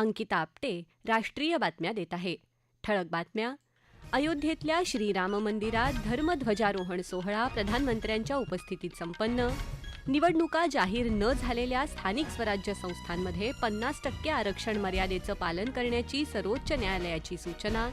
अंकिता आपटे राष्ट्रीय बातम्या देत आहे. ठळक बातम्या. अयोध्येतल्या श्रीराम मंदिरात धर्मध्वजारोहण सोहळा प्रधानमंत्र्यांच्या उपस्थितीत संपन्न. निवडणुका जाहीर न झालेल्या स्थानिक स्वराज्य संस्थांमध्ये पन्नास टक्के आरक्षण मर्यादेचं पालन करण्याची सर्वोच्च न्यायालयाची सूचना.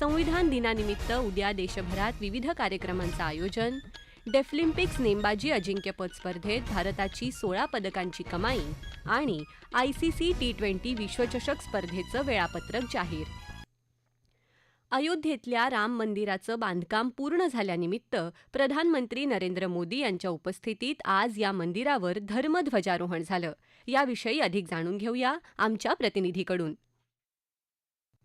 संविधान दिनानिमित्त उद्या देशभरात विविध कार्यक्रमांचं आयोजन. डेफलिम्पिक्स नेमबाजी अजिंक्यपद स्पर्धेत भारताची सोळा पदकांची कमाई आणि I C C T twenty विश्वचषक स्पर्धेचं वेळापत्रक जाहीर. अयोध्येतल्या राम मंदिराचं बांधकाम पूर्ण झाल्यानिमित्त प्रधानमंत्री नरेंद्र मोदी यांच्या उपस्थितीत आज या मंदिरावर धर्मध्वजारोहण झालं. याविषयी अधिक जाणून घेऊया आमच्या प्रतिनिधीकडून.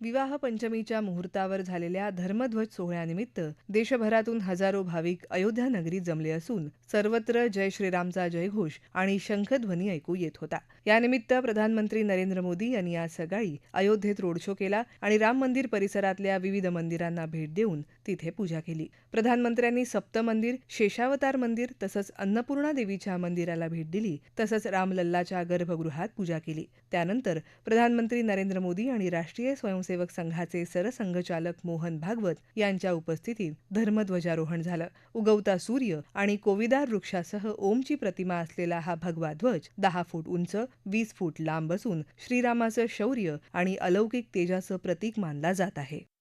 विवाह पंचमीच्या मुहूर्तावर झालेल्या धर्मध्वज सोहळ्यानिमित्त देशभरातून हजारो भाविक अयोध्या नगरी जमले असून सर्वत्र जय श्रीरामचा जयघोष आणि शंखध्वनी ऐकू येत होता. यानिमित्त प्रधानमंत्री नरेंद्र मोदी यांनी आज सकाळी अयोध्येत रोड शो केला आणि राम मंदिर परिसरातल्या विविध मंदिरांना भेट देऊन तिथे पूजा केली. प्रधानमंत्र्यांनी सप्त मंदिर शेषावतार मंदिर तसंच अन्नपूर्णा देवीच्या मंदिराला भेट दिली. तसंच रामलल्लाच्या गर्भगृहात पूजा केली. त्यानंतर प्रधानमंत्री नरेंद्र मोदी आणि राष्ट्रीय स्वयंसेवक संघाचे सरसंघचालक मोहन भागवत यांच्या उपस्थितीत धर्मध्वजारोहण झालं. उगवता सूर्य आणि कोविदार वृक्षासह ओमची प्रतिमा असलेला हा भगवा ध्वज दहा फूट उंच वीस फूट लांब असून श्रीरामाचं शौर्य आणि अलौकिक तेजाचं प्रतीक मानला जात आहे.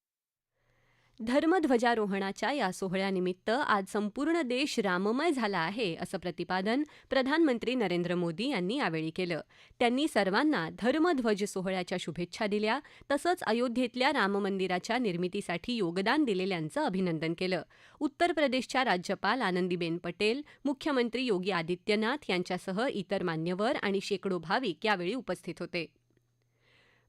धर्मध्वजारोहणाच्या या सोहळ्यानिमित्त आज संपूर्ण देश राममय झाला आहे असं प्रतिपादन प्रधानमंत्री नरेंद्र मोदी यांनी यावेळी केलं. त्यांनी सर्वांना धर्मध्वज सोहळ्याच्या शुभेच्छा दिल्या तसंच अयोध्येतल्या राममंदिराच्या निर्मितीसाठी योगदान दिलेल्यांचं अभिनंदन केलं. उत्तर प्रदेशच्या राज्यपाल आनंदीबेन पटेल मुख्यमंत्री योगी आदित्यनाथ यांच्यासह इतर मान्यवर आणि शेकडो भाविक यावेळी उपस्थित होते.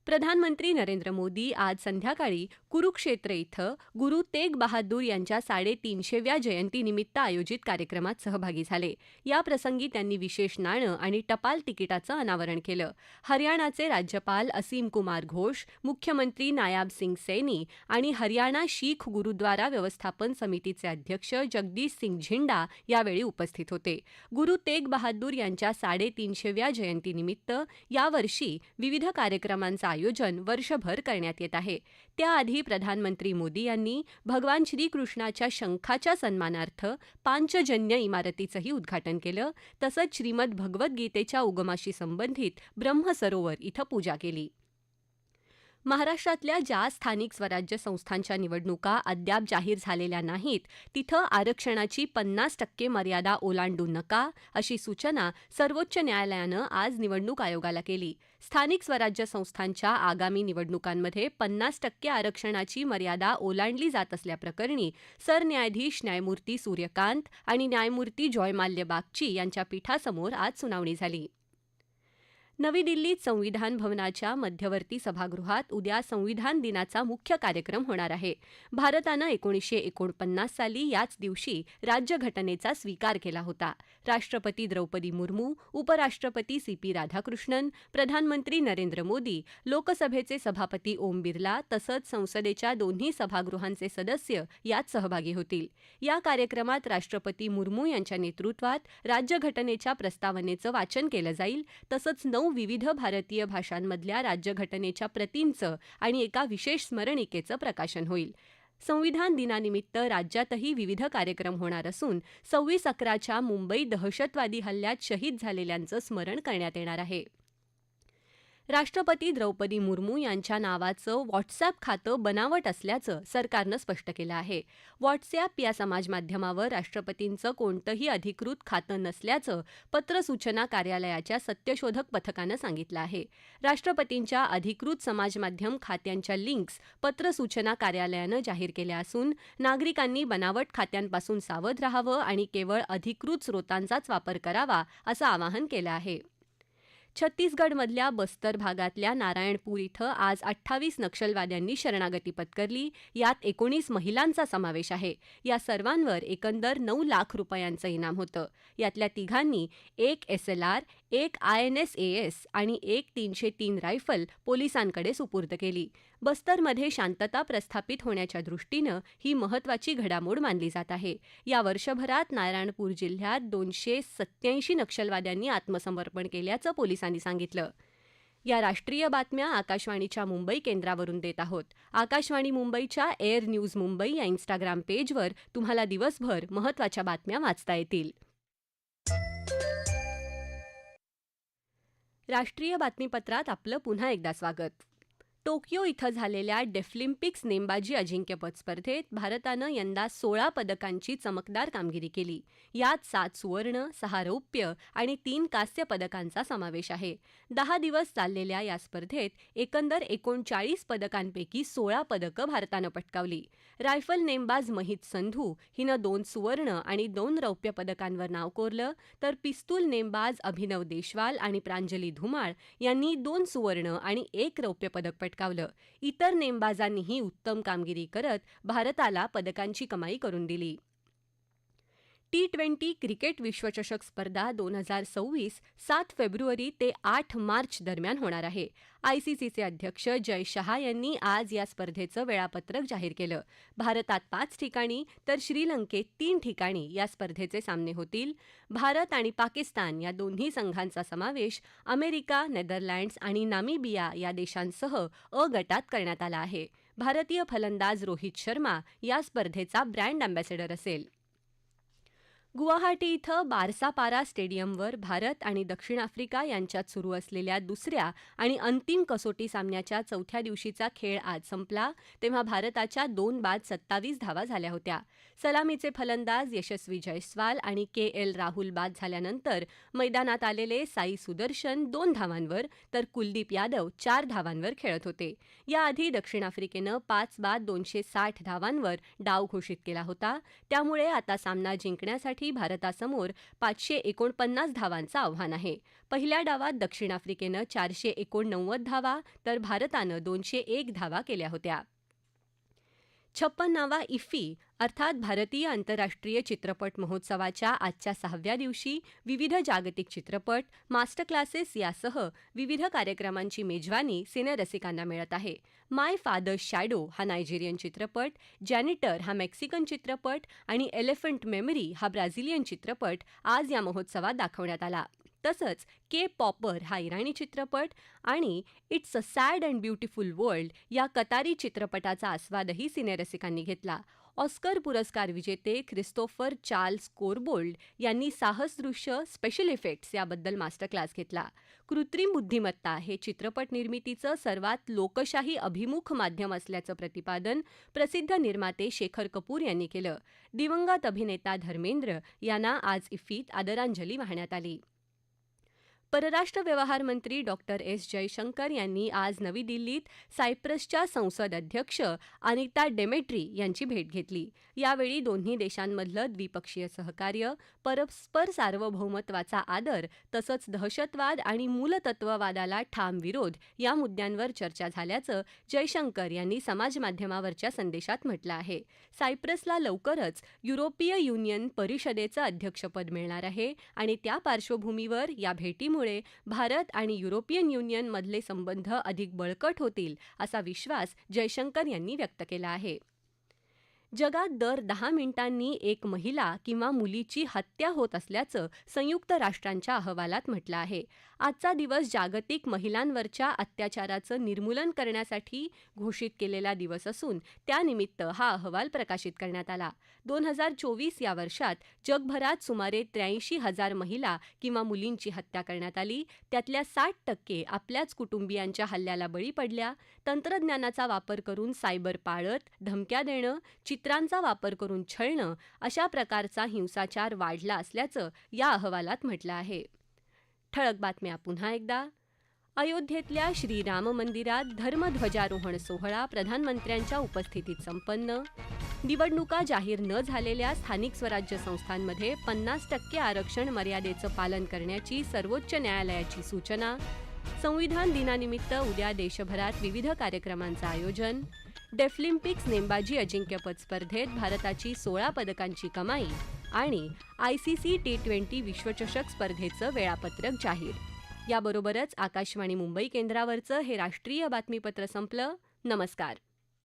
प्रधानमंत्री नरेंद्र मोदी आज संध्याकाळी कुरुक्षेत्र इथं गुरु तेग बहादूर यांच्या साडेतीनशेव्या जयंतीनिमित्त आयोजित कार्यक्रमात सहभागी झाले. याप्रसंगी त्यांनी विशेष नाणं आणि टपाल तिकिटाचं अनावरण केलं. हरियाणाचे राज्यपाल असीम कुमार घोष मुख्यमंत्री नायाब सिंग सैनी आणि हरियाणा शीख गुरुद्वारा व्यवस्थापन समितीचे अध्यक्ष जगदीश सिंग झिंडा यावेळी उपस्थित होते. गुरु तेग बहादूर यांच्या साडेतीनशेव्या जयंतीनिमित्त यावर्षी विविध कार्यक्रमांचा आयोजन वर्षभर करण्यात येत आहे. त्याआधी प्रधानमंत्री मोदी यांनी भगवान श्रीकृष्णाच्या शंखाच्या सन्मानार्थ पांचजन्य इमारतीचंही उद्घाटन केलं. तसंच श्रीमद भगवद्गीतेच्या उगमाशी संबंधित ब्रह्मसरोवर इथं पूजा केली. महाराष्ट्रातल्या ज्या स्थानिक स्वराज्य संस्थांच्या निवडणुका अद्याप जाहीर झालेल्या नाहीत तिथं आरक्षणाची पन्नास टक्के मर्यादा ओलांडू नका अशी सूचना सर्वोच्च न्यायालयानं आज निवडणूक आयोगाला केली. स्थानिक स्वराज्य संस्थांच्या आगामी निवडणुकांमध्ये पन्नास टक्के आरक्षणाची मर्यादा ओलांडली जात असल्याप्रकरणी सरन्यायाधीश न्यायमूर्ती सूर्यकांत आणि न्यायमूर्ती जॉयमाल्य बागची यांच्या पीठासमोर आज सुनावणी झाली. नवी दिल्लीत संविधान भवनाच्या मध्यवर्ती सभागृहात उद्या संविधान दिनाचा मुख्य कार्यक्रम होणार आहे. भारतानं एकोणीसशे एकोणपन्नास साली याच दिवशी राज्यघटनेचा स्वीकार केला होता. राष्ट्रपती द्रौपदी मुर्मू उपराष्ट्रपती सी पी राधाकृष्णन प्रधानमंत्री नरेंद्र मोदी लोकसभेचे सभापती ओम बिर्ला तसंच संसदेच्या दोन्ही सभागृहांचे सदस्य यात सहभागी होतील. या कार्यक्रमात राष्ट्रपती मुर्मू यांच्या नेतृत्वात राज्यघटनेच्या प्रस्तावनेचं वाचन केलं जाईल तसंच नऊ विविध भारतीय भाषांमधल्या राज्यघटनेच्या प्रतींचं आणि एका विशेष स्मरणिकेचं प्रकाशन होईल. संविधान दिनानिमित्त राज्यातही विविध कार्यक्रम होणार असून सव्वीस अकराच्या मुंबई दहशतवादी हल्ल्यात शहीद झालेल्यांचं स्मरण करण्यात येणार आहे. राष्ट्रपती द्रौपदी मुर्मू यांच्या नावाचं व्हॉट्सअप खातं बनावट असल्याचं सरकारनं स्पष्ट केलं आहे. व्हॉट्सअप या समाजमाध्यमावर राष्ट्रपतींचं कोणतंही अधिकृत खातं नसल्याचं पत्रसूचना कार्यालयाच्या सत्यशोधक पथकानं सांगितलं आहे. राष्ट्रपतींच्या अधिकृत समाजमाध्यम खात्यांच्या लिंक्स पत्रसूचना कार्यालयानं जाहीर केल्या असून नागरिकांनी बनावट खात्यांपासून सावध राहावं आणि केवळ अधिकृत स्रोतांचाच वापर करावा असं आवाहन केलं आहे. छत्तीसगडमधल्या बस्तर भागातल्या नारायणपूर इथं आज अठ्ठावीस नक्षलवाद्यांनी शरणागती पत्करली. यात एकोणीस महिलांचा समावेश आहे. या सर्वांवर एकंदर नऊ लाख रुपयांचं इनाम होतं. यातल्या तिघांनी एक एस एल आर एक I N S A S आणि एक तीनशे तीन रायफल पोलिसांकडे सुपूर्द केली. बस्तरमध्ये शांतता प्रस्थापित होण्याच्या दृष्टीनं ही महत्वाची घडामोड मानली जात आहे. या वर्षभरात नारायणपूर जिल्ह्यात दोनशे सत्याऐंशी नक्षलवाद्यांनी आत्मसमर्पण केल्याचं पोलिसांनी सांगितलं. या राष्ट्रीय बातम्या आकाशवाणीच्या मुंबई केंद्रावरून देत आहोत. आकाशवाणी मुंबईच्या एअर न्यूज मुंबई या इंस्टाग्राम पेजवर तुम्हाला दिवसभर महत्त्वाच्या बातम्या वाचता येतील. राष्ट्रीय बातमीपत्रात आपलं पुन्हा एकदा स्वागत. टोकियो इथं झालेल्या डेफलिम्पिक्स नेमबाजी अजिंक्यपद स्पर्धेत भारतानं यंदा सोळा पदकांची चमकदार कामगिरी केली. यात सात सुवर्ण सहा रौप्य आणि तीन कांस्य पदकांचा समावेश आहे. दहा दिवस चाललेल्या या स्पर्धेत एकंदर एकोणचाळीस पदकांपैकी सोळा पदकं भारतानं पटकावली. रायफल नेमबाज महित संधू हिनं दोन सुवर्ण आणि दोन रौप्य पदकांवर नाव कोरलं तर पिस्तूल नेमबाज अभिनव देशवाल आणि प्रांजली धुमाळ यांनी दोन सुवर्ण आणि एक रौप्य पदक पटकावलं. इतर नेमबाजांनीही उत्तम कामगिरी करत भारताला पदकांची कमाई करून दिली. टी ट्वेंटी क्रिकेट विश्वचषक स्पर्धा दोन हजार सव्वीस सात फेब्रुवारी ते आठ मार्च दरम्यान होणार आहे. आयसीसीचे अध्यक्ष जय शहा यांनी आज या स्पर्धेचं वेळापत्रक जाहीर केलं. भारतात पाच ठिकाणी तर श्रीलंकेत तीन ठिकाणी या स्पर्धेचे सामने होतील. भारत आणि पाकिस्तान या दोन्ही संघांचा समावेश अमेरिका नेदरलँड्स आणि नामिबिया या देशांसह अ गटात करण्यात आला आहे. भारतीय फलंदाज रोहित शर्मा या स्पर्धेचा ब्रँड अँबॅसेडर असेल. गुवाहाटी इथं बारसापारा स्टेडियमवर भारत आणि दक्षिण आफ्रिका यांच्यात सुरू असलेल्या दुसऱ्या आणि अंतिम कसोटी सामन्याच्या चौथ्या दिवशीचा खेळ आज संपला तेव्हा भारताच्या दोन बाद सत्तावीस धावा झाल्या होत्या. सलामीचे फलंदाज यशस्वी जयस्वाल आणि के एल राहुल बाद झाल्यानंतर मैदानात आलेले साई सुदर्शन दोन धावांवर तर कुलदीप यादव चार धावांवर खेळत होते. याआधी दक्षिण आफ्रिकेनं पाच बाद दोनशे साठ धावांवर डाव घोषित केला होता. त्यामुळे आता सामना जिंकण्यासाठी भारतासमोर पाचशे एकोणपन्नास धावांचं आव्हान आहे. पहिल्या डावात दक्षिण आफ्रिकेनं चारशे एकोणनव्वद धावा तर भारतानं दोनशे एक धावा केल्या होत्या. छप्पन्नावा इफ्फी अर्थात भारतीय आंतरराष्ट्रीय चित्रपट महोत्सवाच्या आजच्या सहाव्या दिवशी विविध जागतिक चित्रपट मास्टर क्लासेस यासह विविध कार्यक्रमांची मेजवानी सिनेरसिकांना मिळत आहे. माय फादर शॅडो हा नायजेरियन चित्रपट जॅनिटर हा मेक्सिकन चित्रपट आणि एलिफंट मेमरी हा ब्राझिलियन चित्रपट आज या महोत्सवात दाखवण्यात आला. तसंच के पॉपर हा इराणी चित्रपट आणि it's a sad and beautiful world या कतारी चित्रपटाचा आस्वादही सिनेरसिकांनी घेतला. ऑस्कर पुरस्कार विजेते ख्रिस्तोफर चार्ल्स कोरबोल्ड यांनी साहसदृश्य स्पेशल इफेक्ट्स याबद्दल मास्टर क्लास घेतला. कृत्रिम बुद्धिमत्ता हे चित्रपट निर्मितीचं सर्वात लोकशाही अभिमुख माध्यम असल्याचं प्रतिपादन प्रसिद्ध निर्माते शेखर कपूर यांनी केलं. दिवंगत अभिनेता धर्मेंद्र यांना आज इफ्फीत आदरांजली वाहण्यात आली. परराष्ट्र व्यवहार मंत्री डॉक्टर एस. जयशंकर यांनी आज नवी दिल्लीत सायप्रसच्या संसद अध्यक्ष अनिता डेमेट्री यांची भेट घेतली. यावेळी दोन्ही देशांमधलं द्विपक्षीय सहकार्य परस्पर सार्वभौमत्वाचा आदर तसंच दहशतवाद आणि मूलतत्ववादाला ठाम विरोध या मुद्द्यांवर चर्चा झाल्याचं जयशंकर यांनी समाजमाध्यमावरच्या संदेशात म्हटलं आहे. सायप्रसला लवकरच युरोपीय युनियन परिषदेचं अध्यक्षपद मिळणार आहे आणि त्या पार्श्वभूमीवर या भेटीमुळे भारत आणि युरोपियन युनियनमधले संबंध अधिक बळकट होतील असा विश्वास जयशंकर यांनी व्यक्त केला आहे. जगात दर दहा मिनिटांनी एक महिला किंवा मुलीची हत्या होत असल्याचं संयुक्त राष्ट्रांच्या अहवालात म्हटलं आहे. आजचा दिवस जागतिक महिलांवरच्या अत्याचाराचं निर्मूलन करण्यासाठी घोषित केलेला दिवस असून त्यानिमित्त हा अहवाल प्रकाशित करण्यात आला. दोन हजार चोवीस या वर्षात जगभरात सुमारे त्र्याऐंशी हजार महिला किंवा मुलींची हत्या करण्यात आली. त्यातल्या साठ टक्के आपल्याच कुटुंबियांच्या हल्ल्याला बळी पडल्या. तंत्रज्ञानाचा वापर करून सायबर पाळत धमक्या देणं चित्रांचा वापर करून छळणं अशा प्रकारचा हिंसाचार वाढला असल्याचं या अहवालात म्हटलं आहे. ठळक बातम्या पुन्हा एकदा. अयोध्येतल्या श्रीराम मंदिरात धर्मध्वजारोहण सोहळा प्रधानमंत्र्यांच्या उपस्थितीत संपन्न. निवडणुका जाहीर न झालेल्या स्थानिक स्वराज्य संस्थांमध्ये पन्नास टक्के आरक्षण मर्यादेचं पालन करण्याची सर्वोच्च न्यायालयाची सूचना. संविधान दिनानिमित्त उद्या देशभरात विविध कार्यक्रमांचं आयोजन. डेफलिम्पिक्स नेमबाजी अजिंक्यपद स्पर्धेत भारताची सोळा पदकांची कमाई. आणि I C C T twenty विश्वचषक स्पर्धेचं वेळापत्रक जाहीर. याबरोबरच आकाशवाणी मुंबई केंद्रावरचं हे राष्ट्रीय बातमीपत्र संपलं. नमस्कार.